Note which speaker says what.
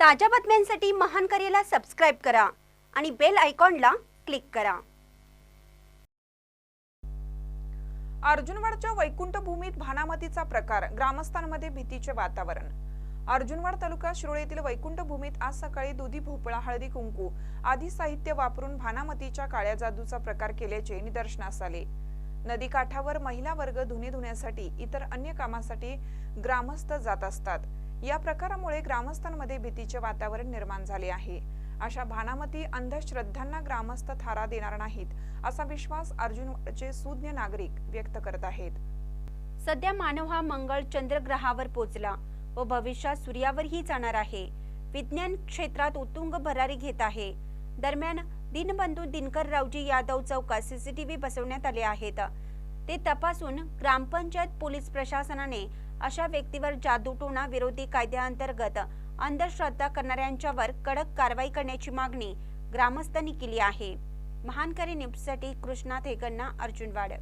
Speaker 1: ताज्या बातम्यांसाठी महान करेला सबस्क्राईब करा आणि बेल आयकॉनला क्लिक करा.
Speaker 2: अर्जुनवाडच्या वैकुंठ भूमीत भानामतीचा प्रकार ग्रामस्थांमध्ये भीतीचे वातावरण. अर्जुनवाड तालुका शिरोळ येथील वैकुंठ भूमीत आज सकाळी दुधी भोपळा हळदी कुंकू आदी साहित्य वापरून भानामतीच्या काळ्या जादूचा प्रकार केल्याचे निदर्शनास आले. नदी काठावर महिला वर्ग धुणे धुण्यासाठी इतर अन्य कामासाठी ग्रामस्थ जात असतात. या प्रकारामुळे ग्रामस्थांमध्ये भीतीचे वातावरण निर्माण झाले आहे. अशा भानामती अंधश्रद्धांना ग्रामस्थ थारा देणार नाहीत असा विश्वास अर्जुनचे सुज्ञ नागरिक व्यक्त करत आहेत.
Speaker 1: सध्या मानव हा मंगळ चंद्रग्रहावर पोचला व भविष्यात सूर्यावरही जाणार आहे. विज्ञान क्षेत्रात उत्तुंग भरारी घेत आहे. दरम्यान दिनबंधू दिनकर रावजी यादव चौकात सीसीटीव्ही बसवण्यात आले आहेत. ते तपासून ग्रामपंचायत पोलीस प्रशासनाने अशा व्यक्तीवर जादूटोणा विरोधी कायद्याअंतर्गत अंधश्रद्धा करणाऱ्यांच्यावर कडक कारवाई करण्याची मागणी ग्रामस्थांनी केली आहे. महानकरी न्यूजसाठी कृष्णा थेगण्णा अर्जुनवाड.